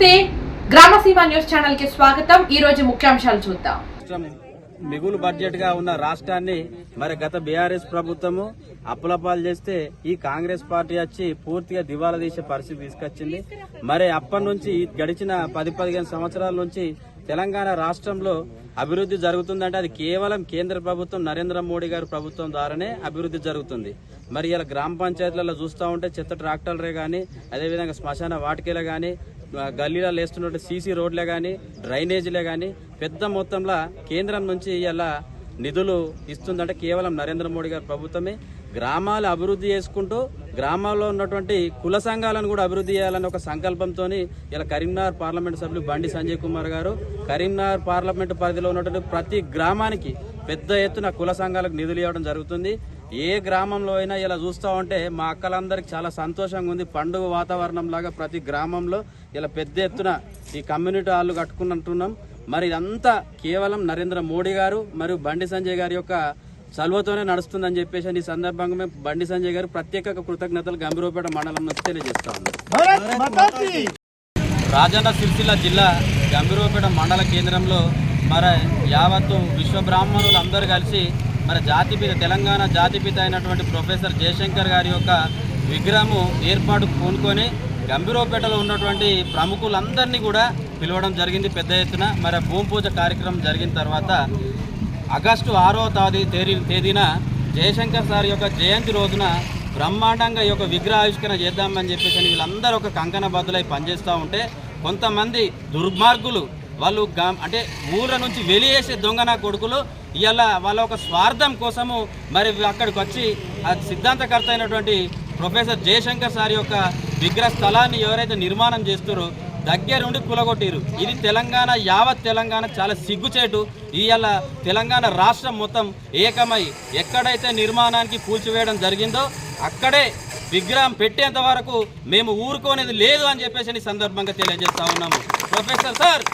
నమస్తే. గ్రామసీమ న్యూస్ ఛానల్కి స్వాగతం. ఈ రోజు ముఖ్యాంశాలు చూద్దాం. మిగులు బడ్జెట్గా ఉన్న రాష్ట్రాన్ని మరి గత బీఆర్ఎస్ ప్రభుత్వము అప్పులపాలు చేస్తే ఈ కాంగ్రెస్ పార్టీ వచ్చి పూర్తిగా దివాలా తీసే పరిస్థితి తీసుకొచ్చింది. మరి అప్పటి నుంచి గడిచిన పది పదిహేను సంవత్సరాల నుంచి తెలంగాణ రాష్ట్రంలో అభివృద్ధి జరుగుతుందంటే అది కేవలం కేంద్ర ప్రభుత్వం నరేంద్ర మోడీ గారి ప్రభుత్వం ద్వారానే అభివృద్ధి జరుగుతుంది. మరి ఇలా గ్రామ పంచాయతీలలో చూస్తూ ఉంటే చెత్త ట్రాక్టర్లే కానీ అదేవిధంగా శ్మశాన వాటికలే కానీ గల్లీలో వేస్తున్నటువంటి సీసీ రోడ్లే కానీ డ్రైనేజీలే కానీ పెద్ద మొత్తంలో కేంద్రం నుంచి ఇలా నిధులు ఇస్తుందంటే కేవలం నరేంద్ర మోడీ గారి ప్రభుత్వమే. గ్రామాలు అభివృద్ధి చేసుకుంటూ గ్రామాల్లో ఉన్నటువంటి కుల సంఘాలను కూడా అభివృద్ధి చేయాలనే ఒక సంకల్పంతో ఇలా కరీంనగర్ పార్లమెంట్ సభ్యులు బండి సంజయ్ కుమార్ గారు కరీంనగర్ పార్లమెంట్ పరిధిలో ఉన్నటువంటి ప్రతి గ్రామానికి పెద్ద ఎత్తున కుల సంఘాలకు నిధులు ఇవ్వడం జరుగుతుంది. ఏ గ్రామంలో అయినా ఇలా చూస్తూ ఉంటే మా అక్కలందరికీ చాలా సంతోషంగా ఉంది. పండుగ వాతావరణం లాగా ప్రతి గ్రామంలో ఇలా పెద్ద ఎత్తున ఈ కమ్యూనిటీ హాళ్ళు కట్టుకున్నట్టున్నాం. మరి ఇదంతా కేవలం నరేంద్ర మోడీ గారు మరియు బండి సంజయ్ గారి యొక్క చలువతోనే నడుస్తుందని చెప్పేసి ఈ సందర్భంగా మేము బండి సంజయ్ గారు ప్రత్యేక కృతజ్ఞతలు గంభీరపేట మండలం నుంచి తెలియజేస్తా రాజన్న సిరిసిల్ల జిల్లా గంభీరపేట మండల కేంద్రంలో మరి యావత్తు విశ్వ బ్రాహ్మణులు అందరూ కలిసి మరి జాతిపిత తెలంగాణ జాతిపిత అయినటువంటి ప్రొఫెసర్ జయశంకర్ గారి యొక్క విగ్రహము ఏర్పాటు పూనుకొని గంభీరపేటలో ఉన్నటువంటి ప్రముఖులందరినీ కూడా పిలవడం జరిగింది. పెద్ద ఎత్తున మరి భూమి పూజ కార్యక్రమం జరిగిన తర్వాత ఆగస్టు ఆరో తేదీ తేదీ- తేదీన జయశంకర్ సార్ యొక్క జయంతి రోజున బ్రహ్మాండంగా ఈ యొక్క విగ్రహావిష్కరణ చేద్దామని చెప్పేసి అని వీళ్ళందరూ ఒక కంకణ బద్దులై పనిచేస్తూ ఉంటే కొంతమంది దుర్మార్గులు వాళ్ళు అంటే ఊళ్ళ నుంచి వెలియేసే దొంగన కొడుకులు ఇవాళ వాళ్ళ ఒక స్వార్థం కోసము మరి అక్కడికి వచ్చి ఆ సిద్ధాంతకర్త అయినటువంటి ప్రొఫెసర్ జయశంకర్ సార్ యొక్క విగ్రహ స్థలాన్ని ఎవరైతే నిర్మాణం చేస్తారో దగ్గరుండి కులగొట్టిరు. ఇది తెలంగాణ యావత్ తెలంగాణ చాలా సిగ్గుచేటు. ఇవాళ తెలంగాణ రాష్ట్రం మొత్తం ఏకమై ఎక్కడైతే నిర్మాణానికి కూల్చివేయడం జరిగిందో అక్కడే విగ్రహం పెట్టేంత వరకు మేము ఊరుకోనేది లేదు అని చెప్పేసి ఈ సందర్భంగా తెలియజేస్తా ఉన్నాము. Professor sir!